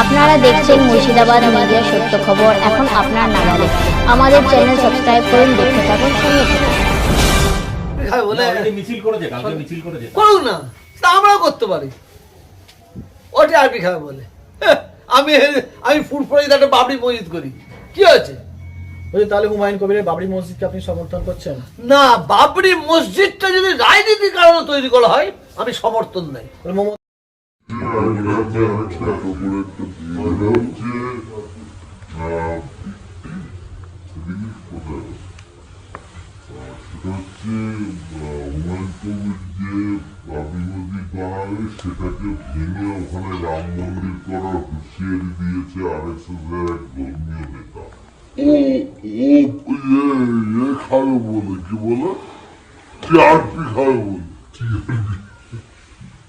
আপনারা দেখছেন মুর্শিদাবাদ মিডিয়া সত্য খবর। এখন আপনার নাগালে। আমাদের চ্যানেল সাবস্ক্রাইব করুন দেখতে থাকুন সঙ্গে করুক না। তা আমরাও করতে পারি। ওটা খাবে বলে? আমি একটা বাবরি মসজিদ করি। কি বলছি তাহলে হুমায়ুন কবিরের বাবরি মসজিদকে আপনি সমর্থন করছেন? না বাবরি মসজিদটা যদি রাজনীতির কারণে তৈরি করা হয় আমি সমর্থন নাই। তাহলে মমতা সেটাকে ভেঙে ওখানে রাম মন্দির দিয়েছে আর এস এস ইয়ে ইয়ে খাবে বলে কি বলে টিআরপি খাবে বলে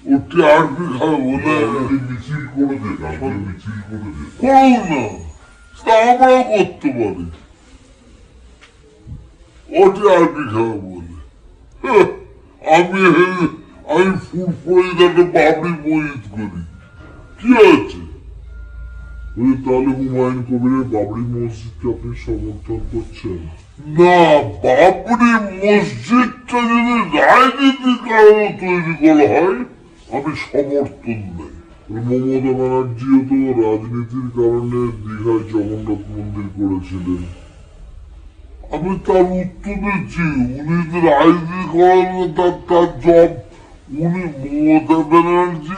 খাবে মিছিল মিছিল করেছে করুন না। আমরাও করতে পারি। ও টিআরপি খাবে বলে। আমি আমি ফুল বাবরি মসজিদ করি। কি আছে? ওই তাহলে হুমায়ুন কবিরের বাবরি মসজিদকে আপনি সমর্থন করছেন? না বাবরি মসজিদটা যদি রাজনীতির কারণে তৈরি করা হয় আমি সমর্থন নেই। মমতা ব্যানার্জিও তো রাজনীতির কারণে দীঘায় জগন্নাথ মন্দির করেছিলেন। আমি তার উত্তর দিচ্ছি, উনি তো রাজনীতি করেন তার তার জব, উনি মমতা ব্যানার্জি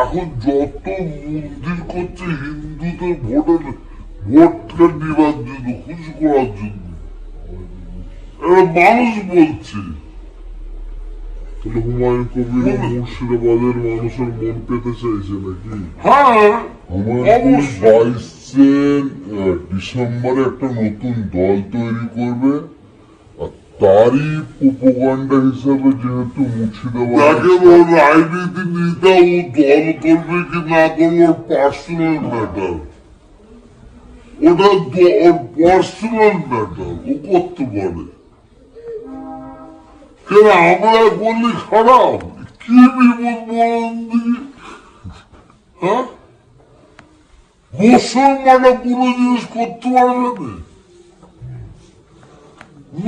এখন যত মন্দির করছে, হিন্দুদের ভোটের ভোটটা নেবার জন্য খুশি করার জন্য। মানুষ বলছে তাহলে হুমায়ুন কবির মুর্শিদাবাদের মানুষের মন পেতে চাইছে নাকি? হ্যাঁ। ডিসেম্বরে একটা নতুন দল তৈরি করবে। আর তারই উপকাণ্ডা হিসাবে যেহেতু মুর্শিদাবাদ তাকে ওর রাজনীতি নেতা ও দল করবে কি না করবে ওর পার্সোনাল ম্যাটার ওটা ওর পার্সোনাল ম্যাটার ও করতে পারে কেন আমরা বললি খারাপ কি বিপদ বলুন হ্যাঁ? মুসলমানরা পুরো জিনিস করতে পারবে না।